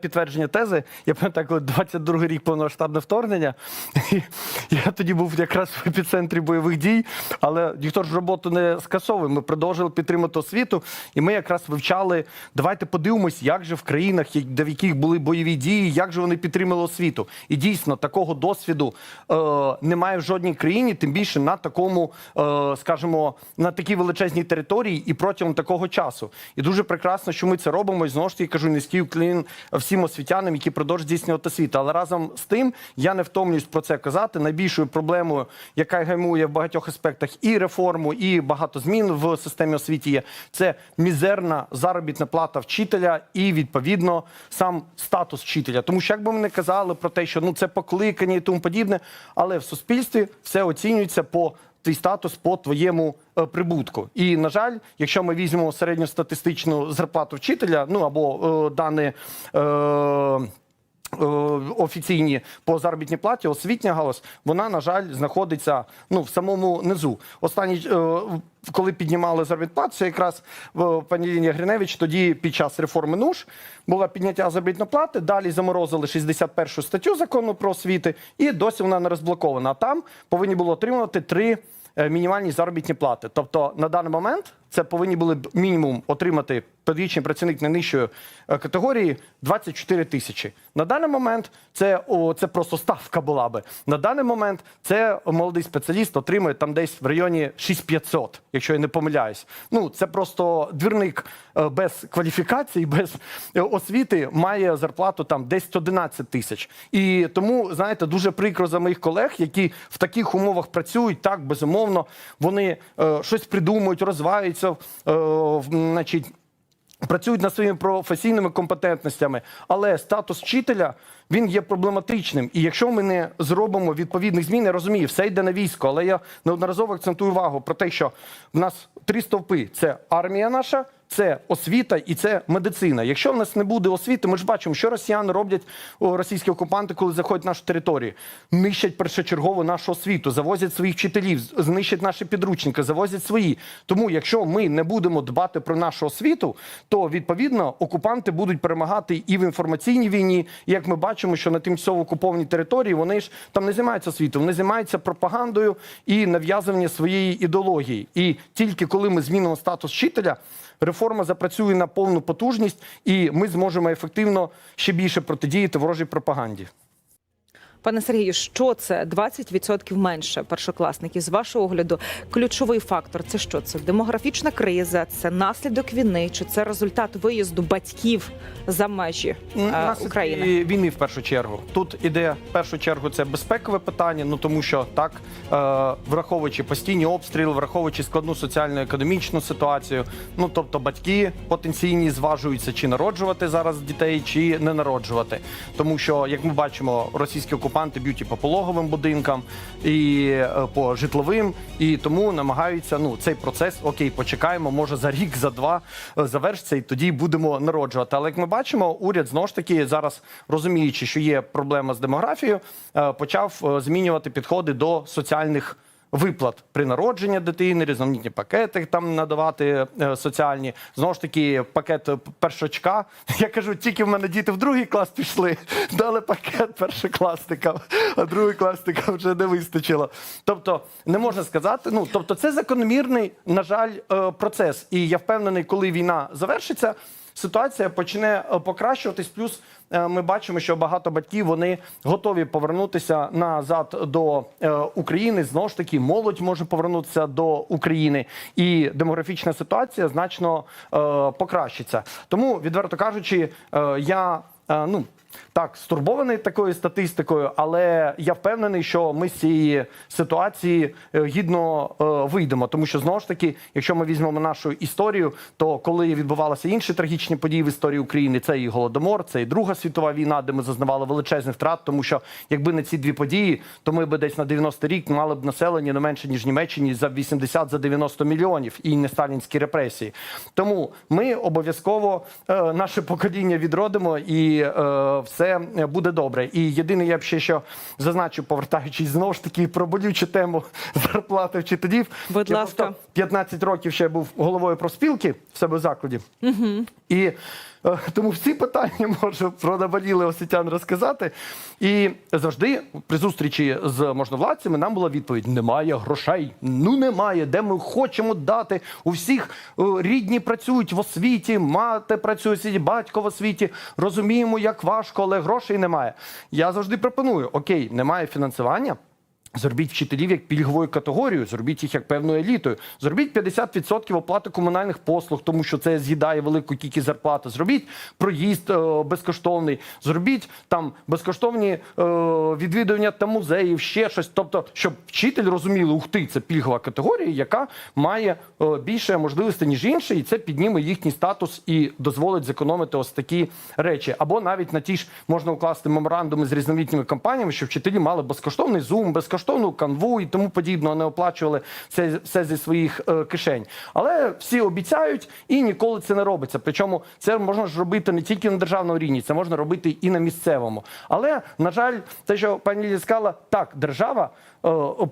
Підтвердження тези, я пам'ятаю, коли 22-й рік повномасштабне вторгнення. Я тоді був якраз в епіцентрі бойових дій, але ніхто ж роботу не скасовує. Ми продовжили підтримати освіту, і ми якраз вивчали. Давайте подивимось, як же в країнах, де в яких були бойові дії, як же вони підтримали освіту. І дійсно такого досвіду е, немає в жодній країні, тим більше на такому, е, скажімо, на такій величезній території і протягом такого часу. І дуже прекрасно, що ми це робимо. І знову ж таки кажу, низький уклін всім освітянам, які продовжують здійснювати освіту. Але разом з тим я не втомлююсь про це казати. Найбільшою проблемою, яка гаймує в багатьох аспектах і реформу, і багато змін в системі освіти є, це мізерна заробітна плата вчителя і відповідно сам статус вчителя. Тому що як би ми не казали про те, що ну це покликання і тому подібне, але в суспільстві все оцінюється по твій статус по твоєму е, прибутку. І на жаль, якщо ми візьмемо середньостатистичну зарплату вчителя, ну або е, дані. Е, е, Офіційні по заробітній платі, освітня галузь, вона, на жаль, знаходиться ну, в самому низу. Останній, е, коли піднімали заробітну плату, це якраз е, пані Лінія Гриневич, тоді під час реформи НУШ була підняття заробітної плати, далі заморозили 61 статтю закону про освіти, і досі вона не розблокована. А там повинні було отримувати три е, мінімальні заробітні плати. Тобто на даний момент це повинні були б мінімум отримати педагогічний працівник найнижчої е, категорії 24 тисячі. На даний момент це, о, це просто ставка була би. На даний момент це молодий спеціаліст отримує там десь в районі 6500, якщо я не помиляюсь. Ну це просто двірник е, без кваліфікації, без е, освіти має зарплату там десь 11 тисяч. І тому, знаєте, дуже прикро за моїх колег, які в таких умовах працюють, так безумовно, вони е, щось придумують, розвиваються, е, в- значить. Працюють над своїми професійними компетентностями, але статус вчителя він є проблематичним. І якщо ми не зробимо відповідних змін, я розумію, все йде на військо. Але я неодноразово акцентую увагу про те, що в нас три стовпи: це армія наша. Це освіта і це медицина. Якщо в нас не буде освіти, ми ж бачимо, що росіяни роблять російські окупанти, коли заходять на нашу територію. Нищать першочергово нашу освіту, завозять своїх вчителів, знищать наші підручники, завозять свої. Тому, якщо ми не будемо дбати про нашу освіту, то відповідно окупанти будуть перемагати і в інформаційній війні. Як ми бачимо, що на тимчасово окупованій території вони ж там не займаються освітою, вони займаються пропагандою і нав'язуванням своєї ідеології. І тільки коли ми змінимо статус вчителя. Реформа запрацює на повну потужність, і ми зможемо ефективно ще більше протидіяти ворожій пропаганді. Пане Сергію, що це 20% менше першокласників? З вашого огляду, ключовий фактор це що? Це демографічна криза, це наслідок війни, чи це результат виїзду батьків за межі е, України? війни в першу чергу. Тут іде в першу чергу це безпекове питання. Ну тому що так, е, враховуючи постійні обстріли, враховуючи складну соціально-економічну ситуацію. Ну тобто батьки потенційні зважуються, чи народжувати зараз дітей, чи не народжувати. Тому що, як ми бачимо, російські окупанти б'ють і по пологовим будинкам, і е, по житловим, і тому намагаються ну цей процес окей, почекаємо, може за рік, за два е, завершиться, і тоді будемо народжувати. Але як ми бачимо, уряд знову ж таки зараз розуміючи, що є проблема з демографією, е, почав змінювати підходи до соціальних. Виплат при народженні дитини, різноманітні пакети там надавати е, соціальні. Знову ж таки, пакет першочка. Я кажу, тільки в мене діти в другий клас пішли, дали пакет першокласникам, а другий класникам вже не вистачило. Тобто, не можна сказати. Ну тобто, це закономірний, на жаль, е, процес. І я впевнений, коли війна завершиться. Ситуація почне е, покращуватись. Плюс е, ми бачимо, що багато батьків вони готові повернутися назад до е, України. Знову ж таки, молодь може повернутися до України, і демографічна ситуація значно покращиться. Тому, відверто кажучи, я ну. Так, стурбований такою статистикою, але я впевнений, що ми з цієї ситуації е, гідно е, вийдемо. Тому що знову ж таки, якщо ми візьмемо нашу історію, то коли відбувалися інші трагічні події в історії України, це і голодомор, це і Друга світова війна, де ми зазнавали величезних втрат. Тому що якби не ці дві події, то ми би десь на 90 рік мали б населення не менше ніж Німеччині за 80 за 90 мільйонів і не сталінські репресії. Тому ми обов'язково е, наше покоління відродимо і все буде добре. І єдине, я б ще що зазначу, повертаючись знову ж таки про болючу тему зарплати вчителів. Будь Я ласка. просто 15 років ще був головою профспілки в себе в закладі. Угу. І Тому всі питання можу про наболіле освітян розказати. І завжди при зустрічі з можновладцями нам була відповідь: немає грошей. Ну немає. Де ми хочемо дати. У всіх е, рідні працюють в освіті, мати працює освіті, батько в освіті. Розуміємо, як важко, але грошей немає. Я завжди пропоную: окей, немає фінансування. Зробіть вчителів як пільговою категорією, зробіть їх як певною елітою. Зробіть 50% оплати комунальних послуг, тому що це з'їдає велику кількість зарплати. Зробіть проїзд е, безкоштовний, зробіть там безкоштовні е, відвідування та музеїв, ще щось. Тобто, щоб вчитель розуміли, ух ти, це пільгова категорія, яка має е, більше можливостей, ніж інші, і це підніме їхній статус і дозволить зекономити ось такі речі. Або навіть на ті ж можна укласти меморандуми з різноманітними компаніями, що вчителі мали безкоштовний зум, безкоштовну канву і тому подібно не оплачували це все зі своїх е, кишень. Але всі обіцяють і ніколи це не робиться. Причому це можна ж робити не тільки на державному рівні, це можна робити і на місцевому. Але на жаль, те, що пані сказала, так, держава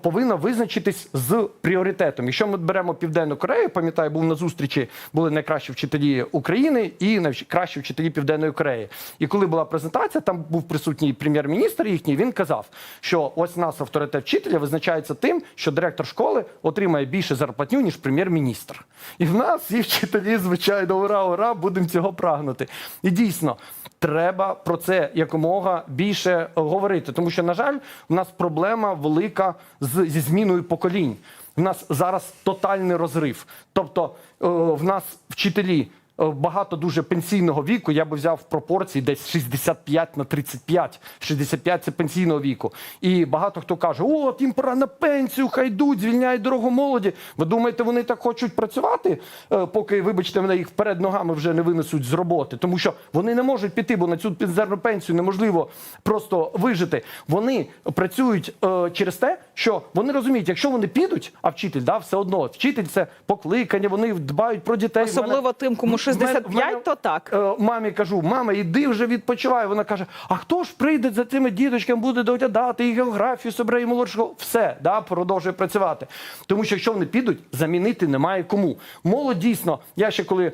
повинна визначитись з пріоритетом. Якщо ми беремо Південну Корею, пам'ятаю, був на зустрічі, були найкращі вчителі України і найкращі вчителі Південної Кореї. І коли була презентація, там був присутній прем'єр-міністр їхній. Він казав, що ось у нас авторитет вчителя визначається тим, що директор школи отримає більше зарплатню, ніж прем'єр-міністр. І в нас всі вчителі, звичайно, ура, ура, будемо цього прагнути. І дійсно. Треба про це якомога більше говорити, тому що, на жаль, у нас проблема велика з, зі зміною поколінь. У нас зараз тотальний розрив. Тобто, е, в нас вчителі багато дуже пенсійного віку. Я би взяв в пропорції десь 65 на 35. 65 – це пенсійного віку. І багато хто каже: от їм пора на пенсію, хай йдуть, звільняють дорогу молоді. Ви думаєте, вони так хочуть працювати, е, поки, вибачте, мене їх вперед ногами вже не винесуть з роботи, тому що вони не можуть піти, бо на цю підзерну пенсію неможливо просто вижити. Вони працюють е, через те, що вони розуміють, якщо вони підуть, а вчитель да, все одно вчитель це покликання, вони дбають про дітей. В мене- тим, кому 65, в мене- то так. Е, мамі кажу, мама, іди вже відпочивай. Вона каже: А хто ж прийде за цими діточками, буде доглядати і географію, собере і молодшого? Все, да, продовжує працювати. Тому що якщо вони підуть, замінити немає кому. Молодь дійсно, я ще коли.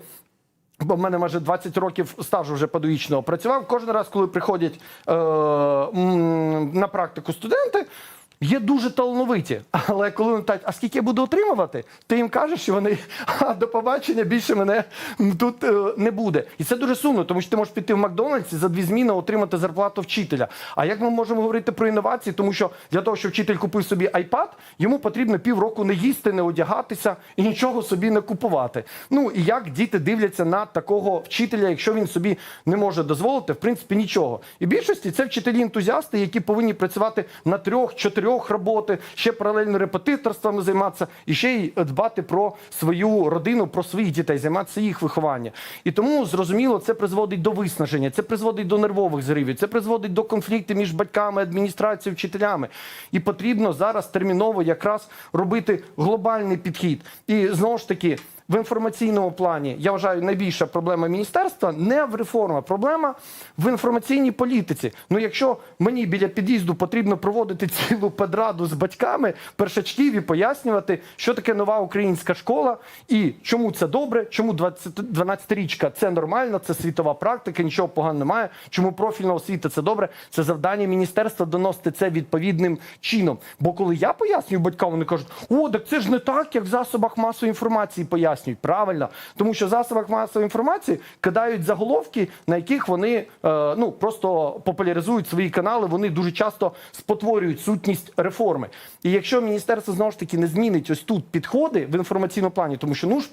Бо в мене майже 20 років стажу вже педагогічного працював. Кожен раз, коли приходять е, на практику студенти, є дуже талановиті. Але коли вони питають, а скільки я буду отримувати, ти їм кажеш, що вони а, до побачення більше мене тут е, не буде. І це дуже сумно, тому що ти можеш піти в Макдональдс і за дві зміни отримати зарплату вчителя. А як ми можемо говорити про інновації? Тому що для того, щоб вчитель купив собі iPad, йому потрібно півроку не їсти, не одягатися і нічого собі не купувати. Ну і як діти дивляться на такого вчителя, якщо він собі не може дозволити, в принципі, нічого. І більшості це вчителі-ентузіасти, які повинні працювати на трьох-чотирьох роботи, ще паралельно репетиторствами займатися і ще й дбати про свою родину, про своїх дітей, займатися їх вихованням. І тому зрозуміло, це призводить до виснаження, це призводить до нервових зривів, це призводить до конфліктів між батьками, адміністрацією, вчителями. І потрібно зараз терміново якраз робити глобальний підхід. І знову ж таки. В інформаційному плані я вважаю найбільша проблема міністерства не в реформа, проблема в інформаційній політиці. Ну, якщо мені біля під'їзду потрібно проводити цілу педраду з батьками першачків і пояснювати, що таке нова українська школа і чому це добре, чому 20 12-річка це нормально, це світова практика, нічого поганого немає. Чому профільна освіта це добре? Це завдання міністерства доносити це відповідним чином. Бо коли я пояснюю батькам, вони кажуть, о, так це ж не так, як в засобах масової інформації пояснюють. Правильно, тому що засобах масової інформації кидають заголовки, на яких вони е, ну просто популяризують свої канали. Вони дуже часто спотворюють сутність реформи. І якщо міністерство знову ж таки не змінить ось тут підходи в інформаційному плані, тому що ну ж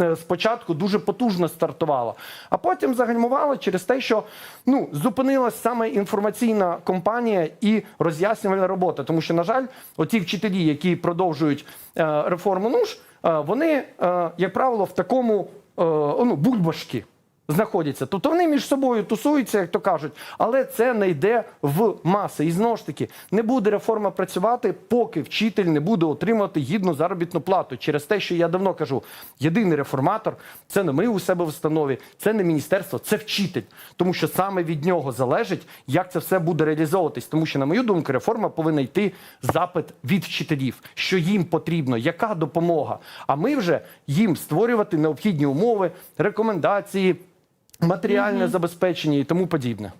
е, спочатку дуже потужно стартувала, а потім загальмувала через те, що ну зупинилась саме інформаційна компанія і роз'яснювальна робота. Тому що, на жаль, оті вчителі, які продовжують е, реформу НУШ, е, вони, е, як правило, в такому е, ну, бульбашки знаходяться. Тобто вони між собою тусуються, як то кажуть, але це не йде в маси. І знову ж таки, не буде реформа працювати, поки вчитель не буде отримувати гідну заробітну плату. Через те, що я давно кажу, єдиний реформатор це не ми у себе в установі, це не міністерство, це вчитель. Тому що саме від нього залежить, як це все буде реалізовуватись. Тому що, на мою думку, реформа повинна йти запит від вчителів, що їм потрібно, яка допомога. А ми вже їм створювати необхідні умови, рекомендації матеріальне забезпечення і тому подібне.